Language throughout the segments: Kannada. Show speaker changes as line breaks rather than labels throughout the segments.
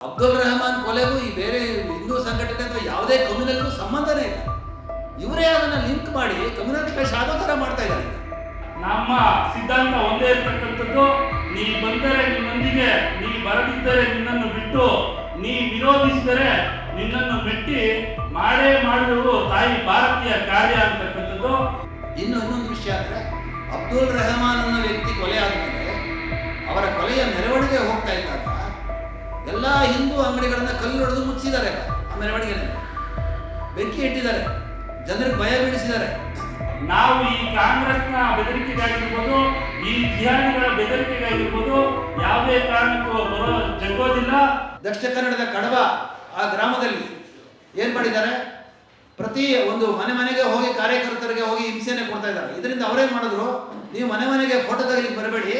ಅಬ್ದುಲ್ ರಹಮಾನ್ ಕೊಲೆಗೂ ಈ ಬೇರೆ ಹಿಂದೂ ಸಂಘಟನೆ ಅಥವಾ ಯಾವುದೇ ಕಮ್ಯುನಲ್ಗೂ ಸಂಬಂಧನೇ ಇಲ್ಲ. ಇವರೇ ಅದನ್ನ ಲಿಂಕ್ ಮಾಡಿ ಕಮ್ಯುನಲ್ ಕ್ಲಾಶ್ ಆಗೋ ಥರ ಮಾಡ್ತಾ ಇದ್ದಾರೆ.
ನಮ್ಮ ಸಿದ್ಧಾಂತ ಒಂದೇ ಇರ್ತಕ್ಕಂಥದ್ದು ನೀ ಬಂದರೆ ನಿನ್ನೊಂದಿಗೆ ನೀ ಬರದಿದ್ದರೆ ನಿನ್ನನ್ನು ಬಿಟ್ಟು ನೀ ವಿರೋಧಿಸಿದರೆ ನಿನ್ನನ್ನು ಮೆಟ್ಟಿ ಮಾಡೇ ಮಾಡಿದವರು ತಾಯಿ ಭಾರತೀಯ ಕಾರ್ಯ ಅಂತಕ್ಕಂಥದ್ದು.
ಇನ್ನು ಇನ್ನೊಂದು ವಿಷಯ ಅಂದ್ರೆ ಅಬ್ದುಲ್ ರೆಹಮಾನ್ ಅನ್ನೋ ವ್ಯಕ್ತಿ ಕೊಲೆ ಆದಮೇಲೆ ಅವರ ಕೊಲೆಯ ಮೆರವಣಿಗೆ ಹೋಗ್ತಾ ಇದ್ದಾಗ ಎಲ್ಲ ಹಿಂದೂ ಅಂಗಡಿಗಳನ್ನ ಕಲ್ಲು ಹೊಡೆದು ಮುಚ್ಚಿದ್ದಾರೆ ಆ ಮೆರವಣಿಗೆನಲ್ಲಿ ಬೆಂಕಿ ಇಟ್ಟಿದ್ದಾರೆ. ಜನರಿಗೆ ಭಯ ಬೀಳಿಸಿದ್ದಾರೆ.
ನಾವು ಈ ಕಾಂಗ್ರೆಸ್ನ ಬೆದರಿಕೆಗಾಗಿರ್ಬೋದು ಈ ಜಿಹಾದಿಗಳ ಬೆದರಿಕೆಗಾಗಿರ್ಬೋದು ಯಾವುದೇ ಕಾರಣಕ್ಕೂ ಬರೋ ಜಗ್ಗೋದಿಲ್ಲ.
ದಕ್ಷಿಣ ಕನ್ನಡದ ಕಡವ ಆ ಗ್ರಾಮದಲ್ಲಿ ಏನ್ ಮಾಡಿದ್ದಾರೆ? ಪ್ರತಿ ಒಂದು ಮನೆ ಮನೆಗೆ ಹೋಗಿ ಕಾರ್ಯಕರ್ತರಿಗೆ ಹೋಗಿ ಹಿಂಸೆನೆ ಕೊಡ್ತಾ ಇದ್ದಾರೆ. ಇದರಿಂದ ಅವರೇನ್ ಮಾಡಿದ್ರು? ನೀವು ಮನೆ ಮನೆಗೆ ಫೋಟೋ ತೆಗಿಲಿಕ್ಕೆ ಬರಬೇಡಿ.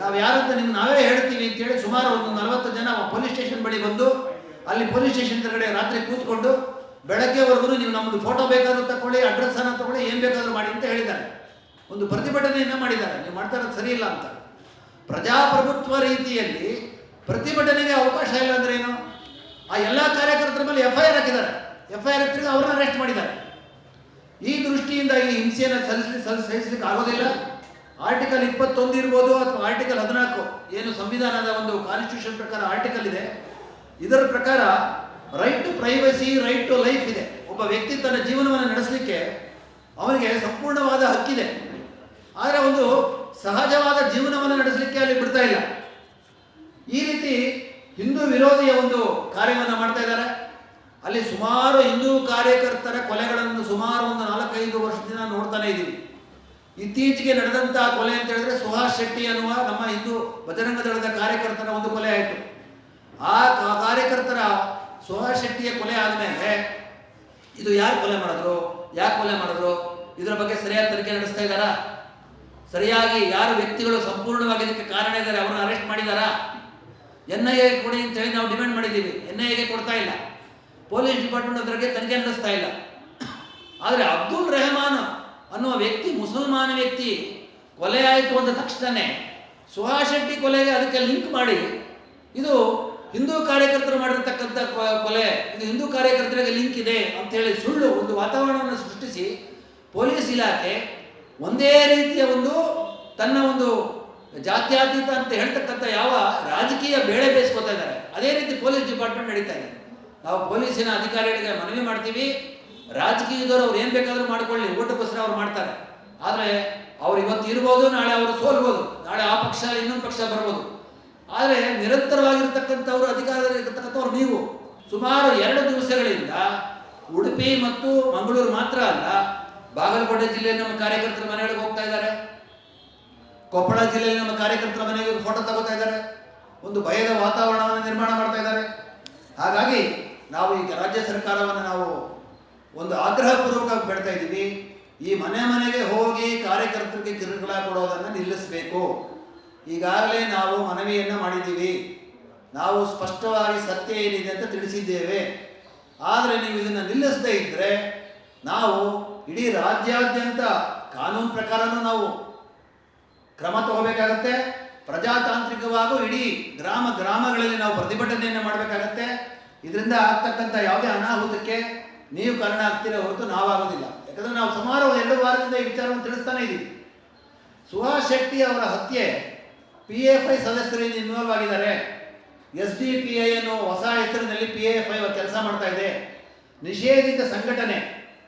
ನಾವು ಯಾರಂತ ನಿಮ್ಗೆ ನಾವೇ ಹೇಳ್ತೀವಿ ಅಂತೇಳಿ ಸುಮಾರು ಒಂದು ನಲವತ್ತು ಜನ ಪೊಲೀಸ್ ಸ್ಟೇಷನ್ ಬಳಿ ಬಂದು ಅಲ್ಲಿ ಪೊಲೀಸ್ ಸ್ಟೇಷನ್ ಕಡೆ ರಾತ್ರಿ ಕೂತ್ಕೊಂಡು ಬೆಳಗ್ಗೆವರೆಗೂ ನೀವು ನಮ್ಮದು ಫೋಟೋ ಬೇಕಾದ್ರೂ ತಗೊಳ್ಳಿ ಅಡ್ರೆಸ್ ಅನ್ನ ತಗೊಳ್ಳಿ ಏನು ಬೇಕಾದರೂ ಮಾಡಿ ಅಂತ ಹೇಳಿದ್ದಾರೆ. ಒಂದು ಪ್ರತಿಭಟನೆಯನ್ನು ಮಾಡಿದ್ದಾರೆ. ನೀವು ಮಾಡ್ತಾ ಇರೋದು ಸರಿ ಇಲ್ಲ ಅಂತ. ಪ್ರಜಾಪ್ರಭುತ್ವ ರೀತಿಯಲ್ಲಿ ಪ್ರತಿಭಟನೆಗೆ ಅವಕಾಶ ಇಲ್ಲ ಅಂದ್ರೆ ಏನು? ಆ ಎಲ್ಲ ಕಾರ್ಯಕರ್ತರ ಮೇಲೆ ಎಫ್ ಐ ಆರ್ ಹಾಕಿದ್ದಾರೆ. ಎಫ್ ಐ ಆರ್ ಹಾಕಿದ್ರೆ ಅವ್ರನ್ನ ಅರೆಸ್ಟ್ ಮಾಡಿದ್ದಾರೆ. ಈ ದೃಷ್ಟಿಯಿಂದ ಈ ಹಿಂಸೆಯನ್ನು ಸಲ್ಲಿಸಲಿ ಸಲ್ಲಿಸಲಿಕ್ಕೆ ಆಗೋದಿಲ್ಲ. ಆರ್ಟಿಕಲ್ ಇಪ್ಪತ್ತೊಂದು ಇರ್ಬೋದು ಅಥವಾ ಆರ್ಟಿಕಲ್ ಹದಿನಾಲ್ಕು, ಏನು ಸಂವಿಧಾನದ ಒಂದು ಕಾನ್ಸ್ಟಿಟ್ಯೂಷನ್ ಪ್ರಕಾರ ಆರ್ಟಿಕಲ್ ಇದೆ. ಇದರ ಪ್ರಕಾರ right to privacy right to life ಇದೆ. ಒಬ್ಬ ವ್ಯಕ್ತಿ ತನ್ನ ಜೀವನವನ್ನು ನಡೆಸಲಿಕ್ಕೆ ಅವನಿಗೆ ಸಂಪೂರ್ಣವಾದ ಹಕ್ಕಿದೆ. ಆದರೆ ಒಂದು ಸಹಜವಾದ ಜೀವನವನ್ನು ನಡೆಸಲಿಕ್ಕೆ ಅಲ್ಲಿ ಬಿಡ್ತಾ ಇಲ್ಲ. ಈ ರೀತಿ ಹಿಂದೂ ವಿರೋಧಿಯ ಒಂದು ಕಾರ್ಯವನ್ನು ಮಾಡ್ತಾ ಇದ್ದಾರೆ. ಅಲ್ಲಿ ಸುಮಾರು ಹಿಂದೂ ಕಾರ್ಯಕರ್ತರ ಕೊಲೆಗಳನ್ನು ಸುಮಾರು ಒಂದು ನಾಲ್ಕೈದು ವರ್ಷದಿಂದ ನೋಡ್ತಾನೆ ಇದ್ದೀವಿ ಇತ್ತೀಚೆಗೆ ನಡೆದಂತಹ ಕೊಲೆ ಅಂತ ಹೇಳಿದ್ರೆ ಸುಹಾಸ್ ಶೆಟ್ಟಿ ಅನ್ನುವ ನಮ್ಮ ಹಿಂದೂ ಬಜರಂಗ ದಳದ ಕಾರ್ಯಕರ್ತರ ಒಂದು ಕೊಲೆ ಆಯಿತು. ಆ ಕಾರ್ಯಕರ್ತರ ಸುಹಾಸ್ ಶೆಟ್ಟಿಯ ಕೊಲೆ ಆದಮೇಲೆ ಇದು ಯಾರು ಕೊಲೆ ಮಾಡಿದ್ರು? ಯಾಕೆ ಕೊಲೆ ಮಾಡಿದ್ರು? ಇದರ ಬಗ್ಗೆ ಸರಿಯಾದ ತನಿಖೆ ನಡೆಸ್ತಾ ಇದ್ದಾರಾ? ಸರಿಯಾಗಿ ಯಾರು ವ್ಯಕ್ತಿಗಳು ಸಂಪೂರ್ಣವಾಗಿ ಇದಕ್ಕೆ ಕಾರಣ ಇದ್ದಾರೆ? ಅವರನ್ನು ಅರೆಸ್ಟ್ ಮಾಡಿದಾರಾ? ಎನ್ ಐ ಎ ಕೊಡಿ ಅಂತ ಹೇಳಿ ನಾವು ಡಿಮ್ಯಾಂಡ್ ಮಾಡಿದ್ದೀವಿ. ಎನ್ ಐ ಎಗೆ ಕೊಡ್ತಾ ಇಲ್ಲ. ಪೊಲೀಸ್ ಡಿಪಾರ್ಟ್ಮೆಂಟ್ ಅದ್ರಿಗೆ ತನಿಖೆ ನಡೆಸ್ತಾ ಇಲ್ಲ. ಆದರೆ ಅಬ್ದುಲ್ ರೆಹಮಾನ್ ಅನ್ನುವ ವ್ಯಕ್ತಿ ಮುಸಲ್ಮಾನ ವ್ಯಕ್ತಿ ಕೊಲೆ ಆಯಿತು ಅಂದ ತಕ್ಷಣನೇ ಸುಹಾಸ್ ಶೆಟ್ಟಿ ಕೊಲೆಗೆ ಅದಕ್ಕೆ ಲಿಂಕ್ ಮಾಡಿ, ಇದು ಹಿಂದೂ ಕಾರ್ಯಕರ್ತರು ಮಾಡಿರ್ತಕ್ಕಂಥ ಕೊಲೆ, ಇದು ಹಿಂದೂ ಕಾರ್ಯಕರ್ತರಿಗೆ ಲಿಂಕ್ ಇದೆ ಅಂತ ಹೇಳಿ ಸುಳ್ಳು ಒಂದು ವಾತಾವರಣವನ್ನು ಸೃಷ್ಟಿಸಿ ಪೊಲೀಸ್ ಇಲಾಖೆ ಒಂದೇ ರೀತಿಯ ಒಂದು ತನ್ನ ಒಂದು ಜಾತ್ಯಾತೀತ ಅಂತ ಹೇಳ್ತಕ್ಕಂಥ ಯಾವ ರಾಜಕೀಯ ಬೇಳೆ ಬೇಯಿಸ್ಕೊತಾ ಇದ್ದಾರೆ. ಅದೇ ರೀತಿ ಪೊಲೀಸ್ ಡಿಪಾರ್ಟ್ಮೆಂಟ್ ನಡೀತಾ ಇದೆ. ನಾವು ಪೊಲೀಸಿನ ಅಧಿಕಾರಿಗಳಿಗೆ ಮನವಿ ಮಾಡ್ತೀವಿ. ರಾಜಕೀಯದವರು ಅವ್ರು ಏನು ಬೇಕಾದರೂ ಮಾಡ್ಕೊಳ್ಳಿ ಊಟಕ್ಕೋಸ್ಕರ ಅವ್ರು ಮಾಡ್ತಾರೆ. ಆದರೆ ಅವ್ರು ಇವತ್ತು ಇರ್ಬೋದು, ನಾಳೆ ಅವರು ಸೋಲ್ಬೋದು, ನಾಳೆ ಆ ಪಕ್ಷ, ಇನ್ನೊಂದು ಪಕ್ಷ ಬರ್ಬೋದು. ಆದರೆ ನಿರಂತರವಾಗಿರ್ತಕ್ಕಂಥವ್ರು, ಅಧಿಕಾರದಲ್ಲಿ ಇರತಕ್ಕಂಥವ್ರು ನೀವು. ಸುಮಾರು ಎರಡು ದಿವಸಗಳಿಂದ ಉಡುಪಿ ಮತ್ತು ಮಂಗಳೂರು ಮಾತ್ರ ಅಲ್ಲ, ಬಾಗಲಕೋಟೆ ಜಿಲ್ಲೆಯಲ್ಲಿ ನಮ್ಮ ಕಾರ್ಯಕರ್ತರ ಮನೆಗಳಿಗೆ ಹೋಗ್ತಾ ಇದ್ದಾರೆ. ಕೊಪ್ಪಳ ಜಿಲ್ಲೆಯಲ್ಲಿ ನಮ್ಮ ಕಾರ್ಯಕರ್ತರ ಮನೆಗೆ ಫೋಟೋ ತಗೋತಾ ಇದ್ದಾರೆ. ಒಂದು ಭಯದ ವಾತಾವರಣವನ್ನು ನಿರ್ಮಾಣ ಮಾಡ್ತಾ ಇದ್ದಾರೆ. ಹಾಗಾಗಿ ನಾವು ಈಗ ರಾಜ್ಯ ಸರ್ಕಾರವನ್ನು ನಾವು ಒಂದು ಆಗ್ರಹಪೂರ್ವಕವಾಗಿ ಬೇಡ್ತಾ ಇದ್ದೀವಿ ಈ ಮನೆ ಮನೆಗೆ ಹೋಗಿ ಕಾರ್ಯಕರ್ತರಿಗೆ ಕಿರುಕುಳ ಕೊಡೋದನ್ನು ನಿಲ್ಲಿಸಬೇಕು. ಈಗಾಗಲೇ ನಾವು ಮನವಿಯನ್ನು ಮಾಡಿದ್ದೀವಿ. ನಾವು ಸ್ಪಷ್ಟವಾಗಿ ಸತ್ಯ ಏನಿದೆ ಅಂತ ತಿಳಿಸಿದ್ದೇವೆ. ಆದರೆ ನೀವು ಇದನ್ನು ನಿಲ್ಲಿಸದೇ ಇದ್ದರೆ ನಾವು ಇಡೀ ರಾಜ್ಯಾದ್ಯಂತ ಕಾನೂನು ಪ್ರಕಾರನೂ ನಾವು ಕ್ರಮ ತಗೋಬೇಕಾಗತ್ತೆ. ಪ್ರಜಾತಾಂತ್ರಿಕವಾಗೂ ಇಡೀ ಗ್ರಾಮ ಗ್ರಾಮಗಳಲ್ಲಿ ನಾವು ಪ್ರತಿಭಟನೆಯನ್ನು ಮಾಡಬೇಕಾಗತ್ತೆ. ಇದರಿಂದ ಆಗ್ತಕ್ಕಂಥ ಯಾವುದೇ ಅನಾಹುತಕ್ಕೆ ನೀವು ಕಾರಣ ಆಗ್ತೀರ ಹೊರತು ನಾವಾಗೋದಿಲ್ಲ. ಯಾಕಂದ್ರೆ ನಾವು ಸುಮಾರು ಎರಡು ವಾರದಿಂದ ಈ ವಿಚಾರವನ್ನು ತಿಳಿಸ್ತಾನೆ ಇದ್ದೀವಿ. ಸುಹಾಸ್ ಶೆಟ್ಟಿ ಅವರ ಹತ್ಯೆ ಪಿ ಎಫ್ ಐ ಸದಸ್ಯರಿಂದ ಇನ್ವಾಲ್ವ್ ಆಗಿದ್ದಾರೆ. ಎಸ್ ಡಿ ಪಿ ಐ ಅನ್ನೋ ಹೊಸ ಹೆಸರಿನಲ್ಲಿ ಪಿ ಎಫ್ ಐ ಕೆಲಸ ಮಾಡ್ತಾ ಇದೆ. ನಿಷೇಧಿತ ಸಂಘಟನೆ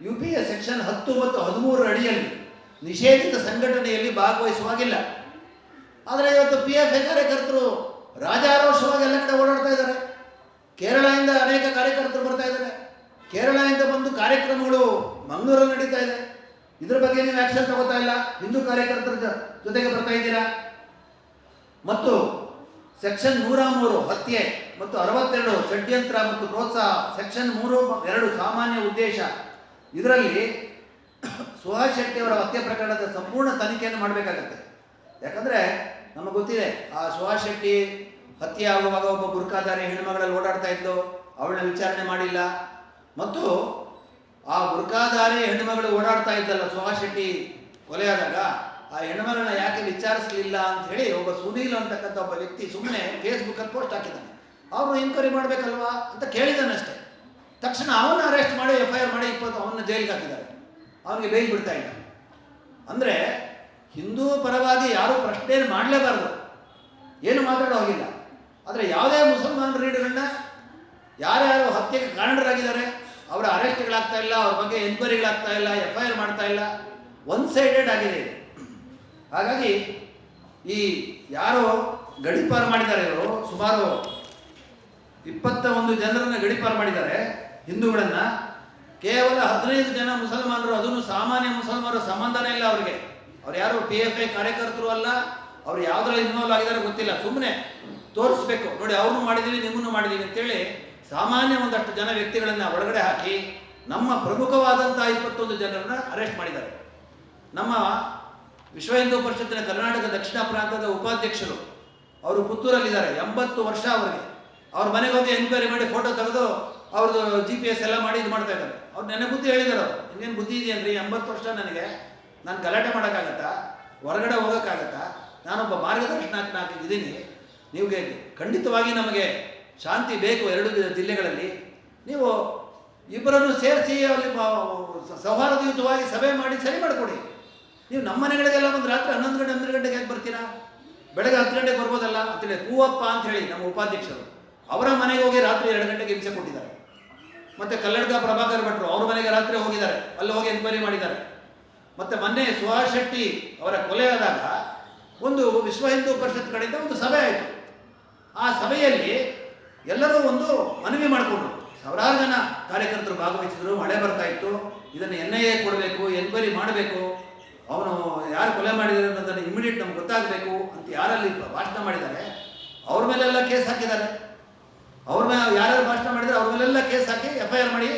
ಯು ಪಿ ಎ ಸೆಕ್ಷನ್ ಹತ್ತು ಮತ್ತು ಹದಿಮೂರರ ಅಡಿಯಲ್ಲಿ ನಿಷೇಧಿತ ಸಂಘಟನೆಯಲ್ಲಿ ಭಾಗವಹಿಸುವಾಗಿಲ್ಲ ಆದರೆ ಇವತ್ತು ಪಿ ಎಫ್ ಐ ಕಾರ್ಯಕರ್ತರು ರಾಜಾರೋಷವಾಗಿ ಎಲ್ಲ ಕಡೆ ಓಡಾಡ್ತಾ ಇದ್ದಾರೆ. ಕೇರಳದಿಂದ ಅನೇಕ ಕಾರ್ಯಕರ್ತರು ಬರ್ತಾ ಇದ್ದಾರೆ. ಕೇರಳದಿಂದ ಬಂದು ಕಾರ್ಯಕ್ರಮಗಳು ಮಂಗಳೂರಲ್ಲಿ ನಡೀತಾ ಇದೆ. ಇದ್ರ ಬಗ್ಗೆ ನೀವು ಆಕ್ಷನ್ ತಗೋತಾ ಇಲ್ಲ. ಹಿಂದೂ ಕಾರ್ಯಕರ್ತರ ಜೊತೆಗೆ ಬರ್ತಾ ಇದ್ದೀರಾ? ಮತ್ತು ಸೆಕ್ಷನ್ ನೂರ ಮೂರು ಹತ್ಯೆ ಮತ್ತು ಅರವತ್ತೆರಡು ಷಡ್ಯಂತ್ರ ಮತ್ತು ಪ್ರೋತ್ಸಾಹ ಸೆಕ್ಷನ್ ಮೂರು ಎರಡು ಸಾಮಾನ್ಯ ಉದ್ದೇಶ. ಇದರಲ್ಲಿ ಸುಹಾಸ್ ಶೆಟ್ಟಿ ಅವರ ಹತ್ಯೆ ಪ್ರಕರಣದ ಸಂಪೂರ್ಣ ತನಿಖೆಯನ್ನು ಮಾಡಬೇಕಾಗತ್ತೆ. ಯಾಕಂದ್ರೆ ನಮಗೆ ಗೊತ್ತಿದೆ, ಆ ಸುಹಾಸ್ ಶೆಟ್ಟಿ ಹತ್ಯೆ ಆಗುವಾಗ ಒಬ್ಬ ಗುರುಕಾದಾರಿ ಹೆಣ್ಮಗಳಲ್ಲಿ ಓಡಾಡ್ತಾ ಇದ್ದು ಅವಳನ್ನ ವಿಚಾರಣೆ ಮಾಡಿಲ್ಲ. ಮತ್ತು ಆ ಬುರ್ಕಾಧಾರಿ ಹೆಣ್ಣುಮಗಳು ಓಡಾಡ್ತಾ ಇದ್ದಲ್ಲ ಸುಹಾಸ್ ಶೆಟ್ಟಿ ಕೊಲೆಯಾದಾಗ, ಆ ಹೆಣ್ಮಗಳನ್ನ ಯಾಕೆ ವಿಚಾರಿಸಲಿಲ್ಲ ಅಂತ ಹೇಳಿ ಒಬ್ಬ ಸುನೀಲ್ ಅಂತಕ್ಕಂಥ ಒಬ್ಬ ವ್ಯಕ್ತಿ ಸುಮ್ಮನೆ ಫೇಸ್ಬುಕ್ಕಲ್ಲಿ ಪೋಸ್ಟ್ ಹಾಕಿದ್ದಾನೆ. ಅವರು ಎನ್ಕ್ವೈರಿ ಮಾಡಬೇಕಲ್ವಾ ಅಂತ ಕೇಳಿದಾನಷ್ಟೇ ತಕ್ಷಣ ಅವನ್ನ ಅರೆಸ್ಟ್ ಮಾಡಿ ಎಫ್ ಐ ಆರ್ ಮಾಡಿ, ಇಪ್ಪತ್ತು ಅವನ್ನ ಜೈಲಿಗೆ ಹಾಕಿದ್ದಾರೆ. ಅವನಿಗೆ ಬೇಲ್ ಬಿಡ್ತಾ ಇಲ್ಲ. ಅಂದರೆ ಹಿಂದೂ ಪರವಾಗಿ ಯಾರೂ ಪ್ರಶ್ನೆ ಮಾಡಲೇಬಾರದು. ಏನು ಮಾತಾಡೋ ಹೋಗಿಲ್ಲ. ಆದರೆ ಯಾವುದೇ ಮುಸಲ್ಮಾನ ರೀಡ್ಗಳನ್ನ ಯಾರ್ಯಾರು ಹತ್ಯೆಗೆ ಕಾರಣರಾಗಿದ್ದಾರೆ? ಅವರ ಅರೆಸ್ಟ್ಗಳಾಗ್ತಾ ಇಲ್ಲ, ಅವ್ರ ಬಗ್ಗೆ ಎನ್ಕ್ವೈರಿಗಳಾಗ್ತಾ ಇಲ್ಲ ಎಫ್ ಐ ಆರ್ ಮಾಡ್ತಾ ಇಲ್ಲ. ಒನ್ ಸೈಡೆಡ್ ಆಗಿದೆ ಹಾಗಾಗಿ ಈ ಯಾರು ಗಡಿಪಾರು ಮಾಡಿದ್ದಾರೆ ಇವರು, ಸುಮಾರು ಇಪ್ಪತ್ತ ಒಂದು ಜನರನ್ನು ಗಡಿಪಾರು ಮಾಡಿದ್ದಾರೆ, ಹಿಂದೂಗಳನ್ನ. ಕೇವಲ ಹದಿನೈದು ಜನ ಮುಸಲ್ಮಾನರು, ಅದನ್ನು ಸಾಮಾನ್ಯ ಮುಸಲ್ಮಾನರು ಸಂಬಂಧನೇ ಇಲ್ಲ ಅವರಿಗೆ. ಅವ್ರು ಯಾರು ಪಿ ಎಫ್ ಐ ಕಾರ್ಯಕರ್ತರು ಅಲ್ಲ, ಅವ್ರು ಯಾವ್ದ್ರಲ್ಲಿ ಇನ್ವಾಲ್ವ್ ಆಗಿದ್ದಾರೆ ಗೊತ್ತಿಲ್ಲ. ಸುಮ್ಮನೆ ತೋರಿಸ್ಬೇಕು. ನೋಡಿ, ಅವ್ರನ್ನೂ ಮಾಡಿದ್ದೀನಿ ನಿಮ್ಮನ್ನು ಮಾಡಿದ್ದೀನಿ ಅಂತೇಳಿ ಸಾಮಾನ್ಯ ಒಂದಷ್ಟು ಜನ ವ್ಯಕ್ತಿಗಳನ್ನ ಒಳಗಡೆ ಹಾಕಿ ನಮ್ಮ ಪ್ರಮುಖವಾದಂತಹ ಇಪ್ಪತ್ತೊಂದು ಜನರನ್ನ ಅರೆಸ್ಟ್ ಮಾಡಿದ್ದಾರೆ. ನಮ್ಮ ವಿಶ್ವ ಹಿಂದೂ ಪರಿಷತ್ತಿನ ಕರ್ನಾಟಕ ದಕ್ಷಿಣ ಪ್ರಾಂತದ ಉಪಾಧ್ಯಕ್ಷರು, ಅವರು ಪುತ್ತೂರಲ್ಲಿದ್ದಾರೆ, ಎಂಬತ್ತು ವರ್ಷ ಅವರಿಗೆ. ಅವ್ರ ಮನೆಗೆ ಹೋಗಿ ಎನ್ಕ್ವೈರಿ ಮಾಡಿ ಫೋಟೋ ತೆಗೆದು ಅವ್ರದ್ದು ಜಿ ಪಿ ಎಸ್ ಎಲ್ಲ ಮಾಡಿ ಇದು ಮಾಡ್ತಾ ಇದ್ದಾರೆ. ಅವ್ರು ನೆನೆ ಬುದ್ಧಿ ಹೇಳಿದರು ಇನ್ನೇನು ಬುದ್ಧಿ ಇದೆಯನ್ರಿ ಎಂಬತ್ತು ವರ್ಷ ನನಗೆ. ನಾನು ಗಲಾಟೆ ಮಾಡೋಕ್ಕಾಗತ್ತಾ? ಹೊರಗಡೆ ಹೋಗೋಕ್ಕಾಗತ್ತಾ? ನಾನೊಬ್ಬ ಮಾರ್ಗದರ್ಶನಾತ್ಮಕ ಇದ್ದೀನಿ ನಿಮಗೆ ಖಂಡಿತವಾಗಿ ನಮಗೆ ಶಾಂತಿ ಬೇಕು ಎರಡು ಜಿಲ್ಲೆಗಳಲ್ಲಿ. ನೀವು ಇಬ್ಬರನ್ನು ಸೇರಿಸಿ ಅಲ್ಲಿ ಸೌಹಾರ್ದಯುತವಾಗಿ ಸಭೆ ಮಾಡಿ ಸರಿ ಮಾಡಿಕೊಡಿ. ನೀವು ನಮ್ಮ ಮನೆಗಳಿಗೆಲ್ಲ ಒಂದು ರಾತ್ರಿ ಹನ್ನೊಂದು ಗಂಟೆ, ಹನ್ನೆರಡು ಗಂಟೆಗೆ ಯಾಕೆ ಬರ್ತೀರಾ? ಬೆಳಗ್ಗೆ ಹತ್ತು ಗಂಟೆಗೆ ಬರ್ಬೋದಲ್ಲ? ಅಂತೇಳಿ ಹೂವಪ್ಪ ಅಂತ ಹೇಳಿ ನಮ್ಮ ಉಪಾಧ್ಯಕ್ಷರು. ಅವರ ಮನೆಗೆ ಹೋಗಿ ರಾತ್ರಿ ಎರಡು ಗಂಟೆಗೆ ಹಿಂಸೆ ಕೊಟ್ಟಿದ್ದಾರೆ. ಮತ್ತೆ ಕಲ್ಲಡ್ಕ ಪ್ರಭಾಕರ್ ಭಟ್ರು ಅವ್ರ ಮನೆಗೆ ರಾತ್ರಿ ಹೋಗಿದ್ದಾರೆ. ಅಲ್ಲಿ ಹೋಗಿ ಎನ್ಕ್ವೈರಿ ಮಾಡಿದ್ದಾರೆ. ಮತ್ತೆ ಮೊನ್ನೆ ಸುಹಾಸ್ ಶೆಟ್ಟಿ ಅವರ ಕೊಲೆ ಆದಾಗ ಒಂದು ವಿಶ್ವ ಹಿಂದೂ ಪರಿಷತ್ ಕಡೆಯಿಂದ ಒಂದು ಸಭೆ ಆಯಿತು. ಆ ಸಭೆಯಲ್ಲಿ ಎಲ್ಲರೂ ಒಂದು ಮನವಿ ಮಾಡಿಕೊಂಡ್ರು ಸಾವಿರಾರು ಜನ ಕಾರ್ಯಕರ್ತರು ಭಾಗವಹಿಸಿದ್ರು, ಮಳೆ ಬರ್ತಾ ಇತ್ತು, ಇದನ್ನು ಎನ್ ಐ ಎ ಕೊಡಬೇಕು, ಎನ್ಕ್ವೈರಿ ಮಾಡಬೇಕು, ಅವನು ಯಾರು ಕೊಲೆ ಮಾಡಿದ್ದಾರೆ ಅನ್ನೋದನ್ನು ಇಮಿಡಿಯೇಟ್ ನಮ್ಗೆ ಗೊತ್ತಾಗಬೇಕು ಅಂತ ಯಾರಲ್ಲಿ ಭಾಷಣ ಮಾಡಿದ್ದಾರೆ, ಅವ್ರ ಮೇಲೆಲ್ಲ ಕೇಸ್ ಹಾಕಿದ್ದಾರೆ. ಅವ್ರ ಮೇಲೆ ಯಾರ್ಯಾರು ಭಾಷಣ ಮಾಡಿದ್ರೆ ಅವ್ರ ಮೇಲೆಲ್ಲ ಕೇಸ್ ಹಾಕಿ ಎಫ್ ಐ ಆರ್ ಮಾಡಿ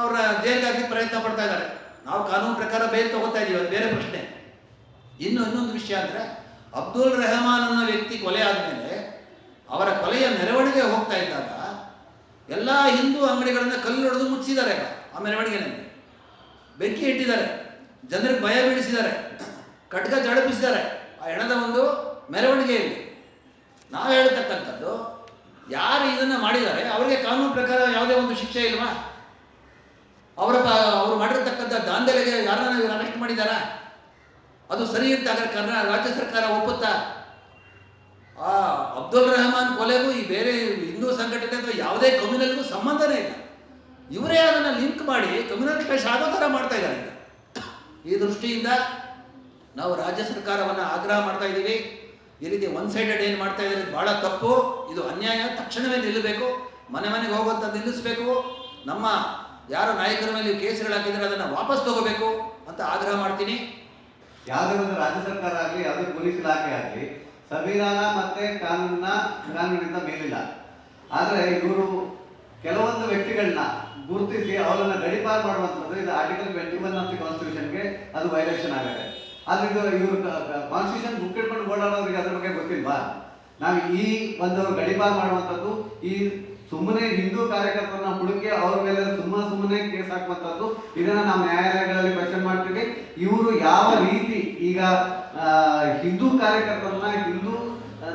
ಅವರ ಜೈಲಿಗೆ ಹಾಕಿ ಪ್ರಯತ್ನ ಪಡ್ತಾ ಇದ್ದಾರೆ. ನಾವು ಕಾನೂನು ಪ್ರಕಾರ ಬೇಲ್ ತಗೋತಾ ಇದ್ದೀವಿ ಅದು ಬೇರೆ ಪ್ರಶ್ನೆ. ಇನ್ನು ಇನ್ನೊಂದು ವಿಷಯ ಅಂದರೆ ಅಬ್ದುಲ್ ರೆಹಮಾನ್ ಅನ್ನೋ ವ್ಯಕ್ತಿ ಕೊಲೆ ಆದಮೇಲೆ ಅವರ ಕೊಲೆಯ ಮೆರವಣಿಗೆ ಹೋಗ್ತಾ ಇದ್ದಾಗ ಎಲ್ಲ ಹಿಂದೂ ಅಂಗಡಿಗಳನ್ನ ಕಲ್ಲು ಹೊಡೆದು ಮುಚ್ಚಿದ್ದಾರೆ. ಆ ಮೆರವಣಿಗೆನಲ್ಲಿ ಬೆಂಕಿ ಇಟ್ಟಿದ್ದಾರೆ, ಜನರಿಗೆ ಭಯ ಬೀಳಿಸಿದ್ದಾರೆ ಕಟ್ಕ ಜಡಪಿಸಿದ್ದಾರೆ ಆ ಹೆಣದ ಒಂದು ಮೆರವಣಿಗೆಯಲ್ಲಿ ನಾವು ಹೇಳ್ತಕ್ಕಂಥದ್ದು, ಯಾರು ಇದನ್ನು ಮಾಡಿದ್ದಾರೆ, ಅವರಿಗೆ ಕಾನೂನು ಪ್ರಕಾರ ಯಾವುದೇ ಒಂದು ಶಿಕ್ಷೆ ಇಲ್ವಾ? ಅವರ ಅವರು ಮಾಡಿರ್ತಕ್ಕಂಥ ದಾಂಧಲೆಗೆ ಯಾರನ್ನ ಅರೆಸ್ಟ್ ಮಾಡಿದಾರಾ ಅದು ಸರಿ ಅಂತ ಹಾಗಾದ್ರೆ ಕರ್ನಾ ರಾಜ್ಯ ಸರ್ಕಾರ ಒಪ್ಪುತ್ತಾ? ಆ ಅಬ್ದುಲ್ ರೆಹಮಾನ್ ಕೊಲೆಗೂ ಈ ಬೇರೆ ಹಿಂದೂ ಸಂಘಟನೆ ಅಥವಾ ಯಾವುದೇ ಕಮ್ಯುನಲ್ಗೂ ಸಂಬಂಧನೇ ಇಲ್ಲ. ಇವರೇ ಅದನ್ನು ಲಿಂಕ್ ಮಾಡಿ ಕಮ್ಯುನಲ್ ಕ್ಲಾಶ್ ಆಗೋ ಥರ ಮಾಡ್ತಾ ಇದ್ದಾರೆ ಈ ದೃಷ್ಟಿಯಿಂದ ನಾವು ರಾಜ್ಯ ಸರ್ಕಾರವನ್ನು ಆಗ್ರಹ ಮಾಡ್ತಾ ಇದ್ದೀವಿ. ಈ ರೀತಿ ಒನ್ ಸೈಡೆಡ್ ಏನು ಮಾಡ್ತಾ ಇದ್ದಾರೆ ಭಾಳ ತಪ್ಪು. ಇದು ಅನ್ಯಾಯ. ತಕ್ಷಣವೇ ನಿಲ್ಲಬೇಕು ಮನೆ ಮನೆಗೆ ಹೋಗುವಂಥ ನಿಲ್ಲಿಸಬೇಕು. ನಮ್ಮ ಯಾರು ನಾಯಕರ ಮೇಲೆ ಕೇಸ್ಗಳು ಹಾಕಿದ್ರೆ ಅದನ್ನು ವಾಪಸ್ ತಗೋಬೇಕು ಅಂತ ಆಗ್ರಹ ಮಾಡ್ತೀನಿ.
ಯಾವುದೇ ಒಂದು ರಾಜ್ಯ ಸರ್ಕಾರ ಆಗಲಿ ಯಾವುದೇ ಪೊಲೀಸ್ ಇಲಾಖೆ ಆಗಲಿ ಸಂವಿಧಾನ ಮತ್ತೆ ಕಾನೂನಿನ ಕಾನೂನಿಂದ ಮೇಲಿಲ್ಲ. ಆದರೆ ಇವರು ಕೆಲವೊಂದು ವ್ಯಕ್ತಿಗಳನ್ನ ಗುರುತಿಸಿ ಅವರನ್ನ ಗಡಿಪಾರು ಮಾಡುವಂಥದ್ದು ಇದು article twenty one of the ಕಾನ್ಸ್ಟಿಟ್ಯೂಷನ್ಗೆ ಅದು ವೈಲೇಷನ್ ಆಗುತ್ತೆ ಆದ್ರೆ ಇದು ಇವರು ಕಾನ್ಸ್ಟಿಟ್ಯೂಷನ್ ಬುಕ್ ಇಟ್ಕೊಂಡು ಓಡಾಡೋರಿಗೆ ಅದ್ರ ಬಗ್ಗೆ ಗೊತ್ತಿಲ್ವಾ? ನಾವು ಈ ಒಂದು ಗಡಿಪಾರು ಮಾಡುವಂಥದ್ದು, ಈ ಸುಮ್ಮನೆ ಹಿಂದೂ ಕಾರ್ಯಕರ್ತರನ್ನ ಹುಡುಕಿ ಅವ್ರ ಮೇಲೆ ಸುಮ್ಮ ಸುಮ್ಮನೆ ಕೇಸ್ ಹಾಕುವಂಥದ್ದು ಇದನ್ನ ನಾವು ನ್ಯಾಯಾಲಯಗಳಲ್ಲಿ ಕ್ವಶನ್ ಮಾಡ್ತೀವಿ. ಇವರು ಯಾವ ರೀತಿ ಈಗ ಹಿಂದೂ ಕಾರ್ಯಕರ್ತರನ್ನ, ಹಿಂದೂ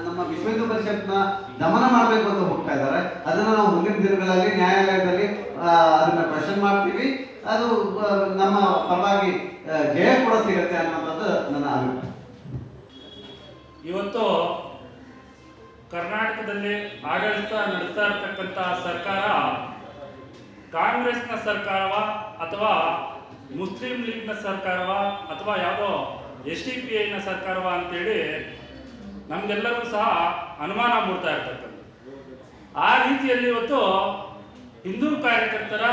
ನಮ್ಮ ವಿಶ್ವ ಹಿಂದೂ ಪರಿಷತ್ನ ದಮನ ಮಾಡಬೇಕು ಅಂತ ಹೋಗ್ತಾ ಇದ್ದಾರೆ. ಅದನ್ನ ನಾವು ಮುಂದಿನ ದಿನಗಳಲ್ಲಿ ನ್ಯಾಯಾಲಯದಲ್ಲಿ ಅದನ್ನ ಕ್ವಶನ್ ಮಾಡ್ತೀವಿ. ಅದು ನಮ್ಮ ಪರವಾಗಿ ಜಯ ಕೂಡ ಸಿಗತ್ತೆ ಅನ್ನೋದು ನನ್ನ ಅಭಿಪ್ರಾಯ.
ಇವತ್ತು ಕರ್ನಾಟಕದಲ್ಲಿ ಆಡಳಿತ ನಡೆಸ್ತಾ ಇರತಕ್ಕಂಥ ಸರ್ಕಾರ ಕಾಂಗ್ರೆಸ್ನ ಸರ್ಕಾರವ ಅಥವಾ ಮುಸ್ಲಿಂ ಲೀಗ್ನ ಸರ್ಕಾರವ ಅಥವಾ ಯಾವುದೋ ಎಸ್ ಡಿ ಪಿ ಐನ ಸರ್ಕಾರವ ಅಂತೇಳಿ ನಮಗೆಲ್ಲರಿಗೂ ಸಹ ಅನುಮಾನ ಮೂಡ್ತಾ ಇರ್ತಕ್ಕಂಥದ್ದು. ಆ ರೀತಿಯಲ್ಲಿ ಇವತ್ತು ಹಿಂದೂ ಕಾರ್ಯಕರ್ತರ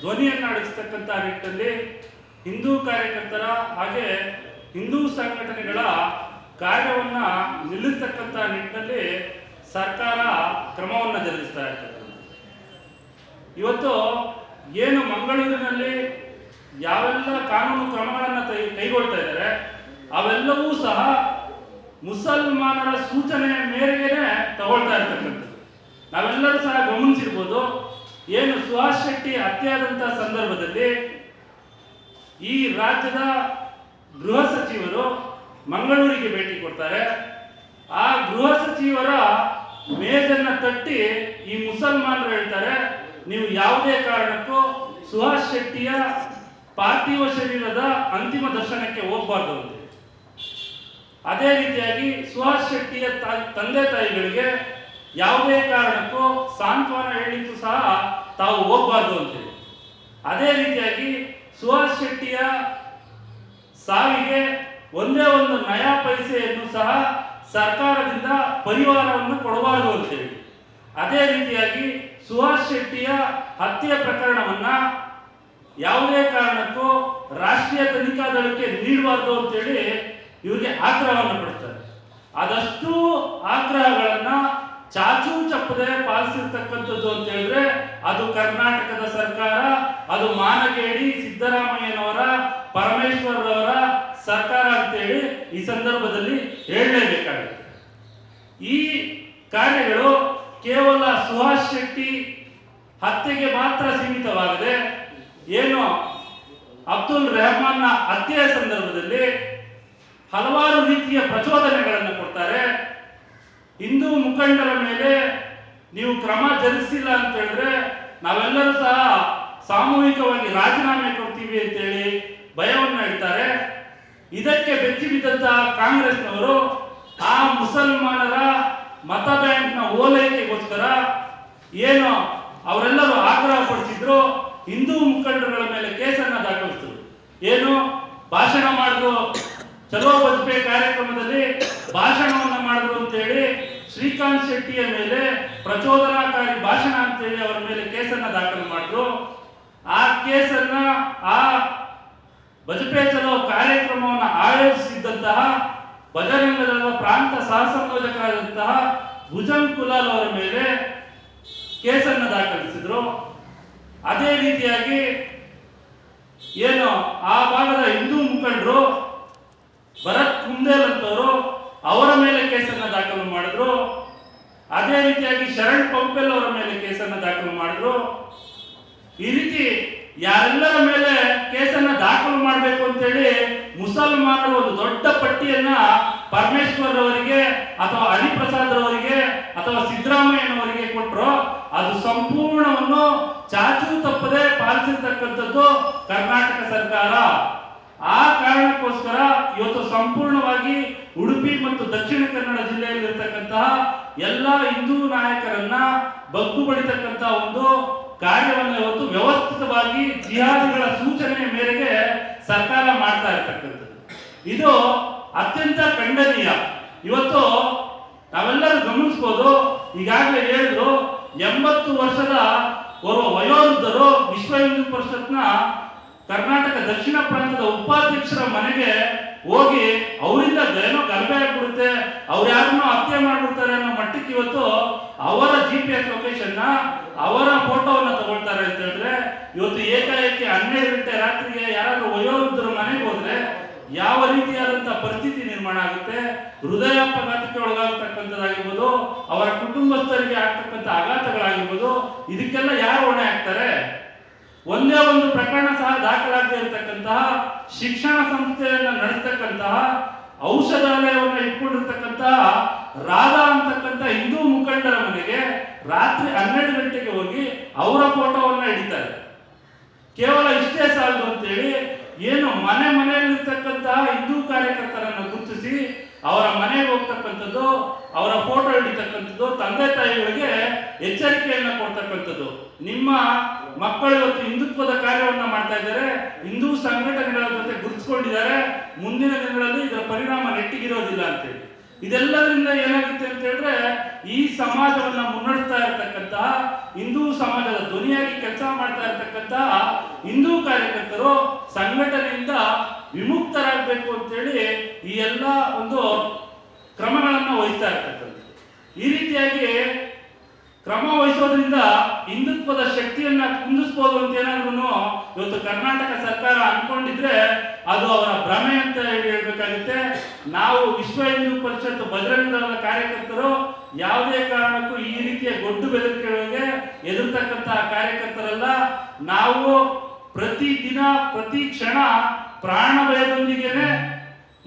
ಧ್ವನಿಯನ್ನು ಅಡಗಿಸ್ತಕ್ಕಂಥ ನಿಟ್ಟಿನಲ್ಲಿ ಹಿಂದೂ ಕಾರ್ಯಕರ್ತರ ಹಾಗೆ ಹಿಂದೂ ಸಂಘಟನೆಗಳ ಕಾರ್ಯವನ್ನ ನಿಲ್ಲಿಸ್ತಕ್ಕಂಥ ನಿಟ್ಟಿನಲ್ಲಿ ಸರ್ಕಾರ ಕ್ರಮವನ್ನು ಜರುಗಿಸ್ತಾ ಇರ್ತದೆ ಇವತ್ತು ಏನು ಮಂಗಳೂರಿನಲ್ಲಿ ಯಾವೆಲ್ಲ ಕಾನೂನು ಕ್ರಮಗಳನ್ನು ಕೈಗೊಳ್ತಾ ಇದ್ದಾರೆ, ಅವೆಲ್ಲವೂ ಸಹ ಮುಸಲ್ಮಾನರ ಸೂಚನೆಯ ಮೇರೆಗೆ ತಗೊಳ್ತಾ ಇರ್ತಕ್ಕಂಥದ್ದು. ನಾವೆಲ್ಲರೂ ಸಹ ಗಮನಿಸಿರ್ಬೋದು, ಏನು ಸುಹಾಸ್ ಶೆಟ್ಟಿ ಹತ್ಯೆಯಾದಂಥ ಸಂದರ್ಭದಲ್ಲಿ ಈ ರಾಜ್ಯದ ಗೃಹ ಸಚಿವರು ಮಂಗಳೂರಿಗೆ ಭೇಟಿ ಕೊಡ್ತಾರೆ. ಆ ಗೃಹ ಸಚಿವರ ಮೇಜನ್ನ ತಟ್ಟಿ ಈ ಮುಸಲ್ಮಾನರು ಹೇಳ್ತಾರೆ, ನೀವು ಯಾವುದೇ ಕಾರಣಕ್ಕೂ ಸುಹಾಸ್ ಶೆಟ್ಟಿಯ ಪಾರ್ಥಿವ ಶರೀರದ ಅಂತಿಮ ದರ್ಶನಕ್ಕೆ ಹೋಗ್ಬಾರ್ದು ಅಂತ ಅದೇ ರೀತಿಯಾಗಿ ಸುಹಾಸ್ ಶೆಟ್ಟಿಯ ತಂದೆ ತಾಯಿಗಳಿಗೆ ಯಾವುದೇ ಕಾರಣಕ್ಕೂ ಸಾಂತ್ವನ ಹೇಳಿದ್ರು ಸಹ ತಾವು ಹೋಗ್ಬಾರ್ದು ಅಂತ ಅದೇ ರೀತಿಯಾಗಿ ಸುಹಾಸ್ ಶೆಟ್ಟಿಯ ಸಾವಿಗೆ ಒಂದೇ ಒಂದು ನಯಾ ಪೈಸೆಯನ್ನು ಸಹ ಸರ್ಕಾರದಿಂದ ಪರಿವಾರವನ್ನು ಕೊಡಬಾರದು ಅಂತೇಳಿ ಅದೇ ರೀತಿಯಾಗಿ ಸುಹಾಸ್ ಶೆಟ್ಟಿಯ ಹತ್ಯೆ ಪ್ರಕರಣವನ್ನ ಯಾವುದೇ ಕಾರಣಕ್ಕೂ ರಾಷ್ಟ್ರೀಯ ತನಿಖಾ ದಳಕ್ಕೆ ನೀಡಬಾರ್ದು ಅಂತೇಳಿ ಇವರಿಗೆ ಆಗ್ರಹವನ್ನು ಪಡ್ತಾರೆ ಆದಷ್ಟು ಆಗ್ರಹಗಳನ್ನ ಚಾಚೂ ಚಪ್ಪದೆ ಪಾಲಿಸಿರ್ತಕ್ಕಂಥದ್ದು ಅಂತ ಹೇಳಿದ್ರೆ ಅದು ಕರ್ನಾಟಕದ ಸರ್ಕಾರ, ಅದು ಮಾನಗೇಡಿ ಸಿದ್ದರಾಮಯ್ಯನವರ, ಪರಮೇಶ್ವರರವರ ಸರ್ಕಾರ ಅಂತೇಳಿ ಈ ಸಂದರ್ಭದಲ್ಲಿ ಹೇಳಲೇಬೇಕಾಗುತ್ತೆ. ಈ ಕಾರ್ಯಗಳು ಕೇವಲ ಸುಹಾಸ್ ಶೆಟ್ಟಿ ಹತ್ಯೆಗೆ ಮಾತ್ರ ಸೀಮಿತವಾಗದೆ ಏನು ಅಬ್ದುಲ್ ರೆಹಮಾನ್ನ ಹತ್ಯೆಯ ಸಂದರ್ಭದಲ್ಲಿ ಹಲವಾರು ರೀತಿಯ ಪ್ರಚೋದನೆಗಳನ್ನು ಕೊಡ್ತಾರೆ. ಹಿಂದೂ ಮುಖಂಡರ ಮೇಲೆ ನೀವು ಕ್ರಮ ಜರುಗಿಸಿಲ್ಲ ಅಂತ ಹೇಳಿದ್ರೆ ನಾವೆಲ್ಲರೂ ಸಹ ಸಾಮೂಹಿಕವಾಗಿ ರಾಜೀನಾಮೆ ಕೊಡ್ತೀವಿ ಅಂತೇಳಿ ಭಯವನ್ನು ಹೇಳ್ತಾರೆ ಇದಕ್ಕೆ ಬೆಚ್ಚಿ ಬಿದ್ದಂತಹ ಕಾಂಗ್ರೆಸ್ನವರು ಆ ಮುಸಲ್ಮಾನರ ಮತ ಬ್ಯಾಂಕ್ನ ಓಲೈಕೆಗೋಸ್ಕರ ಏನು ಅವರೆಲ್ಲರೂ ಆಗ್ರಹ ಪಡಿಸಿದ್ರು. ಹಿಂದೂ ಮುಖಂಡರುಗಳ ಮೇಲೆ ಕೇಸನ್ನ ದಾಖಲಿಸಿದ್ರು. ಏನು? ಭಾಷಣ ಮಾಡಿದ್ರು. ಚಲೋ ಬದುಕೆ ಕಾರ್ಯಕ್ರಮದಲ್ಲಿ ಭಾಷಣವನ್ನ ಮಾಡಿದ್ರು ಅಂತೇಳಿ ಶ್ರೀಕಾಂತ್ ಶೆಟ್ಟಿಯ ಮೇಲೆ ಪ್ರಚೋದನಾಕಾರಿ ಭಾಷಣ ಅಂತೇಳಿ ಅವರ ಮೇಲೆ ಕೇಸನ್ನ ದಾಖಲು ಮಾಡಿದ್ರು. ಆ ಕೇಸನ್ನ, ಆ ಬಜಪೆ ಚಲೋ ಕಾರ್ಯಕ್ರಮವನ್ನು ಆಯೋಜಿಸಿದ್ದಂತಹ ಬಜರಂಗದ ಪ್ರಾಂತ ಸಹ ಭುಜನ್ ಕುಲಾಲ್ ಅವರ ಮೇಲೆ ಕೇಸನ್ನು ದಾಖಲಿಸಿದ್ರು. ಅದೇ ರೀತಿಯಾಗಿ ಏನು ಆ ಭಾಗದ ಹಿಂದೂ ಮುಖಂಡರು ಭರತ್ ಕುಂದೇಲ್ ಅಂತವರು ಅವರ ಮೇಲೆ ಕೇಸನ್ನು ದಾಖಲು ಮಾಡಿದ್ರು. ಅದೇ ರೀತಿಯಾಗಿ ಶರಣ್ ಪಂಪೆಲ್ ಅವರ ಮೇಲೆ ಕೇಸನ್ನು ದಾಖಲು ಮಾಡಿದ್ರು. ಈ ರೀತಿ ಯಾರೆಲ್ಲರ ಮೇಲೆ ಕೇಸನ್ನ ದಾಖಲು ಮಾಡಬೇಕು ಅಂತೇಳಿ ಮುಸಲ್ಮಾನರು ಒಂದು ದೊಡ್ಡ ಪಟ್ಟಿಯನ್ನ ಪರಮೇಶ್ವರ್ ಅವರಿಗೆ ಅಥವಾ ಹರಿಪ್ರಸಾದ್ ಅವರಿಗೆ ಅಥವಾ ಸಿದ್ದರಾಮಯ್ಯನವರಿಗೆ ಕೊಟ್ಟರು ಅದು ಸಂಪೂರ್ಣವನ್ನು ಚಾಚು ತಪ್ಪದೆ ಪಾಲಿಸಿರ್ತಕ್ಕಂಥದ್ದು ಕರ್ನಾಟಕ ಸರ್ಕಾರ. ಆ ಕಾರಣಕ್ಕೋಸ್ಕರ ಇವತ್ತು ಸಂಪೂರ್ಣವಾಗಿ ಉಡುಪಿ ಮತ್ತು ದಕ್ಷಿಣ ಕನ್ನಡ ಜಿಲ್ಲೆಯಲ್ಲಿ ಇರತಕ್ಕಂತಹ ಎಲ್ಲ ಹಿಂದೂ ನಾಯಕರನ್ನ ಬಗ್ಗು ಒಂದು ಕಾರ್ಯವನ್ನು ಇವತ್ತು ವ್ಯವಸ್ಥಿತವಾಗಿ ಜಿಹಾದಿಗಳ ಸೂಚನೆಯ ಮೇರೆಗೆ ಸರ್ಕಾರ ಮಾಡ್ತಾ ಇರ್ತಕ್ಕಂಥದ್ದು. ಇದು ಅತ್ಯಂತ ಖಂಡನೀಯ. ಇವತ್ತು ನಾವೆಲ್ಲರೂ ಗಮನಿಸ್ಬೋದು, ಈಗಾಗಲೇ ಹೇಳಿದ್ರು, ಎಂಬತ್ತು ವರ್ಷದ ಓರ್ವ ವಯೋವೃದ್ಧರು ವಿಶ್ವ ಹಿಂದೂ ಪರಿಷತ್ನ ಕರ್ನಾಟಕ ದಕ್ಷಿಣ ಪ್ರಾಂತದ ಉಪಾಧ್ಯಕ್ಷರ ಮನೆಗೆ ಹೋಗಿ ಅವರಿಂದ ಏನೋ ಗಲಭೆ ಆಗ್ಬಿಡುತ್ತೆ, ಅವ್ರು ಯಾರನ್ನೋ ಹತ್ಯೆ ಮಾಡ್ಬಿಡ್ತಾರೆ ಅನ್ನೋ ಮಟ್ಟಕ್ಕೆ ಇವತ್ತು ಅವರ ಜಿ ಪಿ ಎಸ್ ಲೊಕೇಶನ್ ಅವರ ಫೋಟೋವನ್ನ ತಗೊಳ್ತಾರೆ ಅಂತ ಹೇಳಿದ್ರೆ, ಇವತ್ತು ಏಕಾಏಕಿ ಹನ್ನೆರಡು ಗಂಟೆ ರಾತ್ರಿಗೆ ಯಾರಾದ್ರೂ ವಯೋವೃದ್ಧರ ಮನೆಗೆ ಹೋದ್ರೆ ಯಾವ ರೀತಿಯಾದಂತಹ ಪರಿಸ್ಥಿತಿ ನಿರ್ಮಾಣ ಆಗುತ್ತೆ? ಹೃದಯಾಪಘಾತಕ್ಕೆ ಒಳಗಾಗತಕ್ಕಂಥದ್ದಾಗಿರ್ಬೋದು, ಅವರ ಕುಟುಂಬಸ್ಥರಿಗೆ ಆಗ್ತಕ್ಕಂಥ ಆಘಾತಗಳಾಗಿರ್ಬೋದು, ಇದಕ್ಕೆಲ್ಲ ಯಾರು ಹೊಣೆ ಆಗ್ತಾರೆ? ಒಂದೇ ಒಂದು ಪ್ರಕರಣ ಸಹ ಇರತಕ್ಕಂತಹ ಶಿಕ್ಷಣ ಸಂಸ್ಥೆಯನ್ನ ನಡೆಸ್ತಕ್ಕಂತಹ ಔಷಧಾಲಯವನ್ನ ಇಟ್ಕೊಂಡಿರ್ತಕ್ಕಂತಹ ರಾಧಾ ಅಂತಕ್ಕಂಥ ಹಿಂದೂ ಮುಖಂಡರ ಮನೆಗೆ ರಾತ್ರಿ ಹನ್ನೆರಡು ಗಂಟೆಗೆ ಹೋಗಿ ಅವರ ಫೋಟೋವನ್ನ ಹಿಡಿತಾರೆ. ಕೇವಲ ಇಷ್ಟೇ ಸಾಲದು ಅಂತೇಳಿ ಏನು ಮನೆ ಮನೆಯಲ್ಲಿರ್ತಕ್ಕಂತಹ ಹಿಂದೂ ಕಾರ್ಯಕರ್ತರನ್ನು ಗುರುತಿಸಿ ಅವರ ಮನೆಗೆ ಹೋಗ್ತಕ್ಕಂಥದ್ದು, ಅವರ ಫೋಟೋ ಹಿಡಿತಕ್ಕಂಥದ್ದು, ತಂದೆ ತಾಯಿಗಳಿಗೆ ಎಚ್ಚರಿಕೆಯನ್ನ ಕೊಡ್ತಕ್ಕಂಥದ್ದು. ನಿಮ್ಮ ಮಕ್ಕಳು ಇವತ್ತು ಹಿಂದುತ್ವದ ಕಾರ್ಯವನ್ನ ಮಾಡ್ತಾ ಇದ್ದಾರೆ, ಹಿಂದೂ ಸಂಘಟನೆಗಳ ಜೊತೆ ಗುರುತಿಸ್ಕೊಂಡಿದ್ದಾರೆ, ಮುಂದಿನ ದಿನಗಳಲ್ಲಿ ಇದರ ಪರಿಣಾಮ ನೆಟ್ಟಿಗಿರೋದಿಲ್ಲ ಅಂತೇಳಿ. ಇದೆಲ್ಲದರಿಂದ ಏನಾಗುತ್ತೆ ಅಂತ ಹೇಳಿದ್ರೆ, ಈ ಸಮಾಜವನ್ನ ಮುನ್ನಡೆಸ್ತಾ ಇರತಕ್ಕಂತಹ ಹಿಂದೂ ಸಮಾಜದ ಧ್ವನಿಯಾಗಿ ಕೆಲಸ ಮಾಡ್ತಾ ಇರತಕ್ಕಂತಹ ಹಿಂದೂ ಕಾರ್ಯಕರ್ತರು ಸಂಘಟನೆಯಿಂದ ವಿಮುಕ್ತರಾಗಬೇಕು ಅಂತೇಳಿ ಈ ಎಲ್ಲ ಒಂದು ಕ್ರಮಗಳನ್ನು ವಹಿಸ್ತಾ ಇರ್ತಕ್ಕಂಥದ್ದು. ಈ ರೀತಿಯಾಗಿ ಕ್ರಮ ವಹಿಸೋದ್ರಿಂದ ಹಿಂದುತ್ವದ ಶಕ್ತಿಯನ್ನ ಕುಂದಿಸ್ಬೋದು ಅಂತ ಏನಾದ್ರು ಇವತ್ತು ಕರ್ನಾಟಕ ಸರ್ಕಾರ ಅನ್ಕೊಂಡಿದ್ರೆ ಅದು ಅವರ ಭ್ರಮೆ ಅಂತ ಹೇಳಿ ಹೇಳ್ಬೇಕಾಗುತ್ತೆ. ನಾವು ವಿಶ್ವ ಹಿಂದೂ ಪರಿಷತ್ ಬಜರಂಗ ಕಾರ್ಯಕರ್ತರು ಯಾವುದೇ ಕಾರಣಕ್ಕೂ ಈ ರೀತಿಯ ಗೊಡ್ಡು ಬೆದರಿಕೆಗಳಿಗೆ ಎದುರ್ತಕ್ಕಂತಹ ಕಾರ್ಯಕರ್ತರಲ್ಲ, ನಾವು ಪ್ರತಿ ದಿನ, ಪ್ರತಿ ಕ್ಷಣ ಪ್ರಾಣ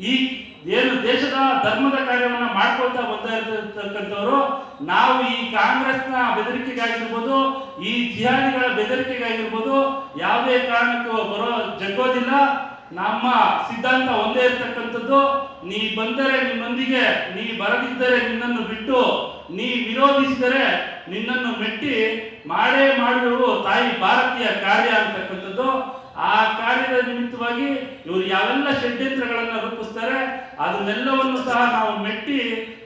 ಈ ಏನು ದೇಶದ ಧರ್ಮದ ಕಾರ್ಯವನ್ನು ಮಾಡ್ಕೊಳ್ತಾ ಬರ್ತಾ ಇರ್ತಕ್ಕಂಥವರು, ನಾವು ಈ ಕಾಂಗ್ರೆಸ್ನ ಬೆದರಿಕೆಗಾಗಿರ್ಬೋದು, ಈ ಜಿಹಾದಿಗಳ ಬೆದರಿಕೆಗಾಗಿರ್ಬೋದು, ಯಾವುದೇ ಕಾರಣಕ್ಕೂ ಬರೋ ಜಗ್ಗೋದಿಲ್ಲ. ನಮ್ಮ ಸಿದ್ಧಾಂತ ಒಂದೇ ಇರ್ತಕ್ಕಂಥದ್ದು, ನೀ ಬಂದರೆ ನಿನ್ನೊಂದಿಗೆ, ನೀ ಬರದಿದ್ದರೆ ನಿನ್ನನ್ನು ಬಿಟ್ಟು, ನೀ ವಿರೋಧಿಸಿದರೆ ನಿನ್ನನ್ನು ಮೆಟ್ಟಿ, ಮಾಡೇ ಮಾಡಿರುವ ತಾಯಿ ಭಾರತೀಯ ಕಾರ್ಯ ಅಂತಕ್ಕಂಥದ್ದು. ಆ ಕಾರ್ಯದ ನಿಮಿತ್ತವಾಗಿ ಇವರು ಯಾವೆಲ್ಲ ಷಡ್ಯಂತ್ರಗಳನ್ನು ರೂಪಿಸ್ತಾರೆ, ಅದನ್ನೆಲ್ಲವನ್ನು ಸಹ ನಾವು ಮೆಟ್ಟಿ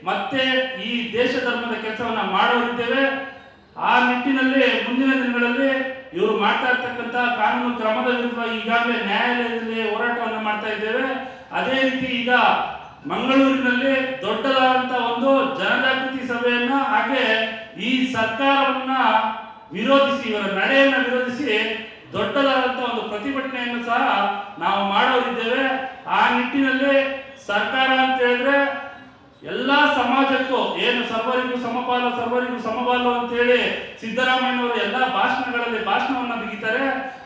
ಮತ್ತೆ ಈ ದೇಶ ಧರ್ಮದ ಕೆಲಸವನ್ನ ಮಾಡೋರಿದ್ದೇವೆ ಆ ನಿಟ್ಟಿನಲ್ಲಿ ಮುಂದಿನ ದಿನಗಳಲ್ಲಿ ಇವರು ಮಾಡ್ತಾ ಇರ್ತಕ್ಕಂಥ ಕಾನೂನು ಕ್ರಮದ ವಿರುದ್ಧ ಈಗಾಗಲೇ ನ್ಯಾಯಾಲಯದಲ್ಲಿ ಹೋರಾಟವನ್ನು ಮಾಡ್ತಾ ಇದ್ದೇವೆ. ಅದೇ ರೀತಿ ಈಗ ಮಂಗಳೂರಿನಲ್ಲಿ ದೊಡ್ಡದಾದಂತ ಒಂದು ಜನಜಾಗೃತಿ ಸಭೆಯನ್ನ ಹಾಗೆ ಈ ಸರ್ಕಾರವನ್ನ ವಿರೋಧಿಸಿ, ಇವರ ನಡೆಯನ್ನ ವಿರೋಧಿಸಿ ದೊಡ್ಡದಾದಂತ ಒಂದು ಪ್ರತಿಭಟನೆಯನ್ನು ಸಹ ನಾವು ಮಾಡೋದಿದ್ದೇವೆ. ಆ ನಿಟ್ಟಿನಲ್ಲಿ ಸರ್ಕಾರ ಅಂತ ಹೇಳಿದ್ರೆ ಎಲ್ಲ ಸಮಾಜಕ್ಕೂ, ಏನು ಸರ್ವರಿಗೂ ಸಮಪಾಲು ಸರ್ವರಿಗೂ ಸಮಪಾಲು ಅಂತೇಳಿ ಸಿದ್ದರಾಮಯ್ಯನವರು ಎಲ್ಲ ಭಾಷಣಗಳಲ್ಲಿ ಭಾಷಣವನ್ನ ಬಿಗಿತಾರೆ.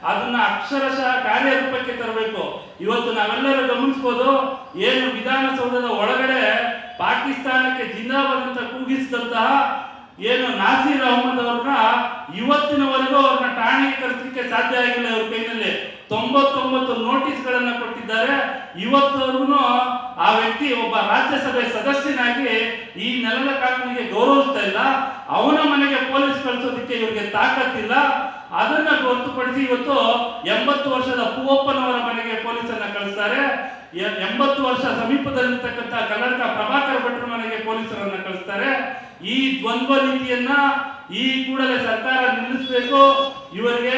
ಅದನ್ನ ಅಕ್ಷರಶಃ ಕಾರ್ಯರೂಪಕ್ಕೆ ತರಬೇಕು. ಇವತ್ತು ನಾವೆಲ್ಲರೂ ಗಮನಿಸ್ಬೋದು, ಏನು ವಿಧಾನಸೌಧದ ಒಳಗಡೆ ಪಾಕಿಸ್ತಾನಕ್ಕೆ ಜಿಂದಾಬಾದ್ ಅಂತ ಕೂಗಿಸಿದಂತಹ ಏನು ನಾಸೀರ್ ಅಹಮದ್ ಅವ್ರನ್ನ ಇವತ್ತಿನವರೆಗೂ ಅವ್ರನ್ನ ಠಾಣೆಗೆ ಸಾಧ್ಯ ಆಗಿಲ್ಲ ಅವ್ರ ಕೈನಲ್ಲಿ. ತೊಂಬತ್ತೊಂಬತ್ತು ನೋಟಿಸ್ಗಳನ್ನ ಕೊಟ್ಟಿದ್ದಾರೆ. ಇವತ್ತವರೆಗೂ ಆ ವ್ಯಕ್ತಿ ಒಬ್ಬ ರಾಜ್ಯಸಭೆ ಸದಸ್ಯನಾಗಿ ಈ ನೆಲದ ಕಾನೂನಿಗೆ ಗೌರವಿಸ್ತಾ ಇಲ್ಲ. ಅವನ ಮನೆಗೆ ಪೊಲೀಸ್ ಕಳಿಸೋದಕ್ಕೆ ಇವರಿಗೆ ತಾಕತ್ತಿಲ್ಲ. ಅದನ್ನ ಹೊರತುಪಡಿಸಿ ಇವತ್ತು ಎಂಬತ್ತು ವರ್ಷದ ಪೂವಪ್ಪನವರ ಮನೆಗೆ ಪೊಲೀಸನ್ನ ಕಳಿಸ್ತಾರೆ. ಎಂಬತ್ತು ವರ್ಷ ಸಮೀಪದಲ್ಲಿರ್ತಕ್ಕಂಥ ಕನ್ನಡಕ ಪ್ರಭಾಕರ್ ಭಟ್ರ ಮನೆಗೆ ಪೊಲೀಸರನ್ನ ಕಳಿಸ್ತಾರೆ. ಈ ದ್ವಂದ್ವ ನೀತಿಯನ್ನ ಈ ಕೂಡಲೇ ಸರ್ಕಾರ ನಿಲ್ಲಿಸಬೇಕು. ಇವರಿಗೆ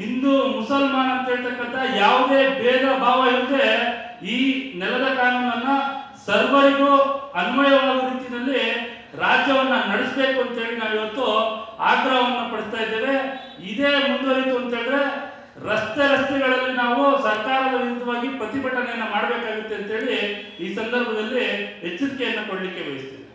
ಹಿಂದೂ, ಮುಸಲ್ಮಾನ್ ಅಂತ ಹೇಳ್ತಕ್ಕಂಥ ಯಾವುದೇ ಭೇದ ಭಾವ ಇಲ್ಲದೆ ಈ ನೆಲದ ಕಾನೂನನ್ನ ಸರ್ವರಿಗೂ ಅನ್ವಯವಾಗುವ ರೀತಿಯಲ್ಲಿ ರಾಜ್ಯವನ್ನ ನಡೆಸಬೇಕು ಅಂತ ಹೇಳಿ ನಾವು ಇವತ್ತು ಆಗ್ರಹವನ್ನು ಪಡಿಸ್ತಾ ಇದ್ದೇವೆ. ಇದೇ ಮುಂದುವರಿತು ಅಂತ ಹೇಳಿದ್ರೆ ರಸ್ತೆ ರಸ್ತೆಗಳಲ್ಲಿ ನಾವು ಸರ್ಕಾರದ ವಿರುದ್ಧವಾಗಿ ಪ್ರತಿಭಟನೆಯನ್ನು ಮಾಡಬೇಕಾಗುತ್ತೆ ಅಂತ ಹೇಳಿ ಈ ಸಂದರ್ಭದಲ್ಲಿ ಎಚ್ಚರಿಕೆಯನ್ನು ಕೊಡಲಿಕ್ಕೆ ಬಯಸ್ತೇವೆ.